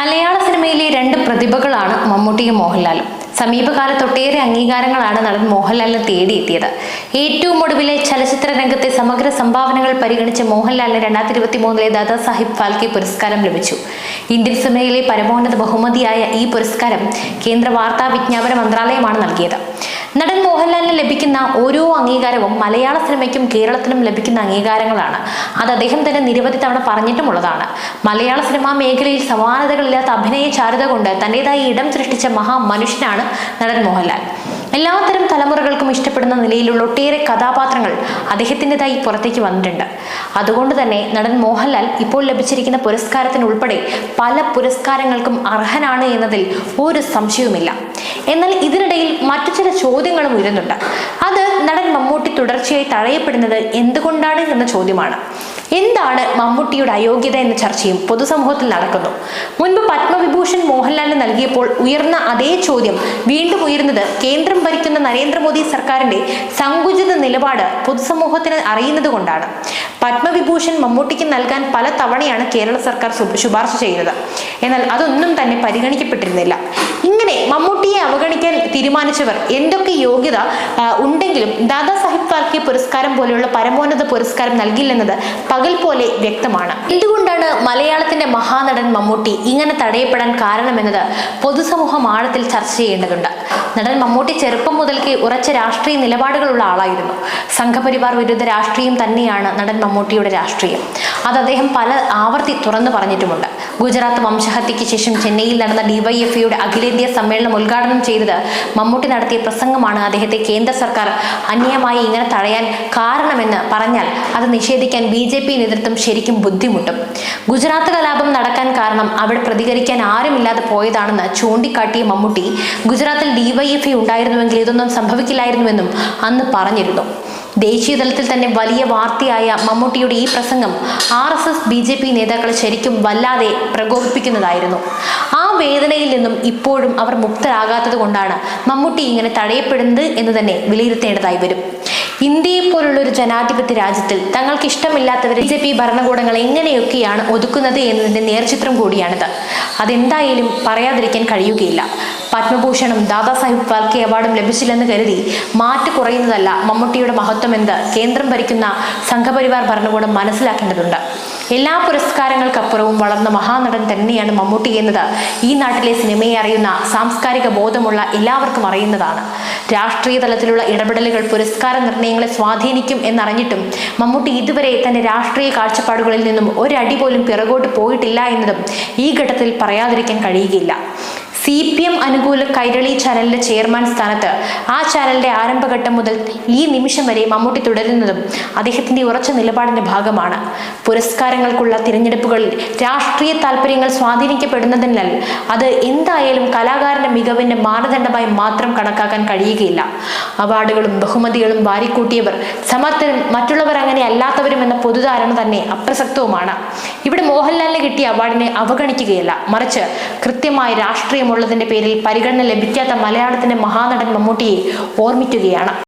മലയാള സിനിമയിലെ രണ്ട് പ്രതിഭകളാണ് മമ്മൂട്ടിയും മോഹൻലാലും. സമീപകാലത്ത് ഒട്ടേറെ അംഗീകാരങ്ങളാണ് നടൻ മോഹൻലാലിന് തേടിയെത്തിയത്. ഏറ്റവും ഒടുവിലെ ചലച്ചിത്ര രംഗത്തെ സമഗ്ര സംഭാവനകൾ പരിഗണിച്ച് മോഹൻലാലിന് രണ്ടായിരത്തി ഇരുപത്തി മൂന്നിലെ ദാദാസാഹിബ് ഫാൽക്കെ പുരസ്കാരം ലഭിച്ചു. ഇന്ത്യൻ സിനിമയിലെ പരമോന്നത ബഹുമതിയായ ഈ പുരസ്കാരം കേന്ദ്ര വാർത്താ വിജ്ഞാപന മന്ത്രാലയമാണ് നൽകിയത്. നടൻ മോഹൻലാലിന് ലഭിക്കുന്ന ഓരോ അംഗീകാരവും മലയാള സിനിമയ്ക്കും കേരളത്തിനും ലഭിക്കുന്ന അംഗീകാരങ്ങളാണ്. അത് അദ്ദേഹം തന്നെ നിരവധി തവണ പറഞ്ഞിട്ടുമുള്ളതാണ്. മലയാള സിനിമാ മേഖലയിൽ സമാനതകളില്ലാത്ത അഭിനയ ചാരുത കൊണ്ട് തന്റേതായി ഇടം സൃഷ്ടിച്ച മഹാമനുഷ്യനാണ് നടൻ മോഹൻലാൽ. എല്ലാത്തരം തലമുറകൾക്കും ഇഷ്ടപ്പെടുന്ന നിലയിലുള്ള ഒട്ടേറെ കഥാപാത്രങ്ങൾ അദ്ദേഹത്തിന്റെതായി പുറത്തേക്ക് വന്നിട്ടുണ്ട്. അതുകൊണ്ട് തന്നെ നടൻ മോഹൻലാൽ ഇപ്പോൾ ലഭിച്ചിരിക്കുന്ന പുരസ്കാരത്തിനുൾപ്പെടെ പല പുരസ്കാരങ്ങൾക്കും അർഹനാണ് എന്നതിൽ ഒരു സംശയവുമില്ല. എന്നാൽ ഇതിനിടയിൽ മറ്റു ചില ചോദ്യങ്ങളും ഉയരുന്നുണ്ട്. അത് നടൻ മമ്മൂട്ടി തുടർച്ചയായി തഴയപ്പെടുന്നത് എന്തുകൊണ്ടാണ് എന്ന ചോദ്യമാണ്. എന്താണ് മമ്മൂട്ടിയുടെ അയോഗ്യത എന്ന ചർച്ചയും പൊതുസമൂഹത്തിൽ നടക്കുന്നു. മുൻപ് പത്മവിഭൂഷൺ മോഹൻലാലിന് നൽകിയപ്പോൾ ഉയർന്ന അതേ ചോദ്യം വീണ്ടും ഉയരുന്നത് കേന്ദ്രം ഭരിക്കുന്ന നരേന്ദ്രമോദി സർക്കാരിന്റെ സങ്കുചിത നിലപാട് പൊതുസമൂഹത്തിന് അറിയുന്നത് കൊണ്ടാണ്. പത്മവിഭൂഷൺ മമ്മൂട്ടിക്ക് നൽകാൻ പല തവണയാണ് കേരള സർക്കാർ ശുപാർശ ചെയ്യുന്നത്. എന്നാൽ അതൊന്നും തന്നെ പരിഗണിക്കപ്പെട്ടിരുന്നില്ല. ഇങ്ങനെ മമ്മൂട്ടിയെ അവഗണിക്കാൻ തീരുമാനിച്ചവർ എന്തൊക്കെ യോഗ്യത ഉണ്ടെങ്കിലും ദാദാ സാഹിബ് ഫാൽക്കെ പുരസ്കാരം പോലെയുള്ള പരമോന്നത പുരസ്കാരം നൽകില്ലെന്നത് പകൽ പോലെ വ്യക്തമാണ്. എന്തുകൊണ്ടാണ് മലയാളത്തിന്റെ മഹാനടൻ മമ്മൂട്ടി ഇങ്ങനെ തടയപ്പെടാൻ കാരണമെന്നത് പൊതുസമൂഹം ആഴത്തിൽ ചർച്ച ചെയ്യേണ്ടതുണ്ട്? നടൻ മമ്മൂട്ടി ചെറുപ്പം മുതൽക്കേ ഉറച്ച രാഷ്ട്രീയ നിലപാടുകളുള്ള ആളായിരുന്നു. സംഘപരിവാർ വിരുദ്ധ രാഷ്ട്രീയം തന്നെയാണ് നടൻ മമ്മൂട്ടിയുടെ രാഷ്ട്രീയം. അത് അദ്ദേഹം പല ആവർത്തി തുറന്നു പറഞ്ഞിട്ടുമുണ്ട്. ഗുജറാത്ത് വംശഹത്യയ്ക്ക് ശേഷം ചെന്നൈയിൽ നടന്ന ഡിവൈഎഫ്ഐയുടെ അഖിലേന്ത്യാ സമ്മേളനം ഉദ്ഘാടനം ചെയ്തത് മമ്മൂട്ടി നടത്തിയ പ്രസംഗമാണ് അദ്ദേഹത്തെ കേന്ദ്ര സർക്കാർ അന്യമായി ഇങ്ങനെ തടയാൻ കാരണമെന്ന് പറഞ്ഞാൽ അത് നിഷേധിക്കാൻ ബി ജെ പി നേതൃത്വം ശരിക്കും ബുദ്ധിമുട്ടും. ഗുജറാത്ത് കലാപം നടക്കാൻ കാരണം അവിടെ പ്രതികരിക്കാൻ ആരുമില്ലാതെ പോയതാണെന്ന് ചൂണ്ടിക്കാട്ടിയ മമ്മൂട്ടി ഗുജറാത്തിൽ ഡിവൈഎഫ്ഐ ഉണ്ടായിരുന്നുവെങ്കിൽ ഇതൊന്നും സംഭവിക്കില്ലായിരുന്നുവെന്നും അന്ന് പറഞ്ഞിരുന്നു. ദേശീയ തലത്തിൽ തന്നെ വലിയ വാർത്തയായ മമ്മൂട്ടിയുടെ ഈ പ്രസംഗം R S S B J P നേതാക്കളെ ശരിക്കും വല്ലാതെ പ്രകോപിപ്പിക്കുന്നതായിരുന്നു. ആ വേദനയിൽ നിന്നും ഇപ്പോഴും അവർ മുക്തരാകാത്തത് കൊണ്ടാണ് മമ്മൂട്ടി ഇങ്ങനെ തടയപ്പെടുന്നത് എന്ന് തന്നെ വിലയിരുത്തേണ്ടതായി വരും. ഇന്ത്യയെ പോലുള്ള ഒരു ജനാധിപത്യ രാജ്യത്തിൽ തങ്ങൾക്ക് ഇഷ്ടമില്ലാത്തവർ ബി ജെ പി ഭരണകൂടങ്ങൾ എങ്ങനെയൊക്കെയാണ് ഒതുക്കുന്നത് എന്നതിന്റെ നേർചിത്രം കൂടിയാണിത്. അതെന്തായാലും പറയാതിരിക്കാൻ കഴിയുകയില്ല. പത്മഭൂഷണും ദാദാസാഹിബ് ഫാൽക്കെ അവാർഡും ലഭിച്ചില്ലെന്ന് കരുതി മാറ്റ് കുറയുന്നതല്ല മമ്മൂട്ടിയുടെ മഹത്വം എന്ന് കേന്ദ്രം ഭരിക്കുന്ന സംഘപരിവാർ ഭരണകൂടം മനസ്സിലാക്കേണ്ടതുണ്ട്. എല്ലാ പുരസ്കാരങ്ങൾക്കപ്പുറവും വളർന്ന മഹാനടൻ തന്നെയാണ് മമ്മൂട്ടി എന്നത്. ഈ നാട്ടിലെ സിനിമയെ അറിയുന്ന സാംസ്കാരിക ബോധമുള്ള എല്ലാവർക്കും അറിയുന്നതാണ്. രാഷ്ട്രീയ തലത്തിലുള്ള ഇടപെടലുകൾ പുരസ്കാര നിർണയങ്ങളെ സ്വാധീനിക്കും എന്നറിഞ്ഞിട്ടും മമ്മൂട്ടി ഇതുവരെ തന്റെ രാഷ്ട്രീയ കാഴ്ചപ്പാടുകളിൽ നിന്നും ഒരടി പോലും പിറകോട്ട് പോയിട്ടില്ല എന്നതും ഈ ഘട്ടത്തിൽ പറയാതിരിക്കാൻ കഴിയുകയില്ല. സി പി എം അനുകൂല കൈരളി ചാനലിന്റെ ചെയർമാൻ സ്ഥാനത്ത് ആ ചാനലിന്റെ ആരംഭഘട്ടം മുതൽ ഈ നിമിഷം വരെ മമ്മൂട്ടി തുടരുന്നതും അദ്ദേഹത്തിന്റെ ഉറച്ച നിലപാടിന്റെ ഭാഗമാണ്. പുരസ്കാരങ്ങൾക്കുള്ള തിരഞ്ഞെടുപ്പുകളിൽ രാഷ്ട്രീയ താല്പര്യങ്ങൾ സ്വാധീനിക്കപ്പെടുന്നതിനാൽ അത് എന്തായാലും കലാകാരന്റെ മികവിന്റെ മാനദണ്ഡമായി മാത്രം കണക്കാക്കാൻ കഴിയുകയില്ല. അവാർഡുകളും ബഹുമതികളും വാരിക്കൂട്ടിയവർ സമർത്ഥരും മറ്റുള്ളവർ അങ്ങനെ അല്ലാത്തവരും എന്ന പൊതുധാരണ തന്നെ അപ്രസക്തവുമാണ്. ഇവിടെ മോഹൻലാലിന് കിട്ടിയ അവാർഡിനെ അവഗണിക്കുകയല്ല മറിച്ച് കൃത്യമായ രാഷ്ട്രീയമുള്ളതിന്റെ പേരിൽ പരിഗണന ലഭിക്കാത്ത മലയാളത്തിന്റെ മഹാനടൻ മമ്മൂട്ടിയെ ഓർമ്മിക്കുകയാണ്.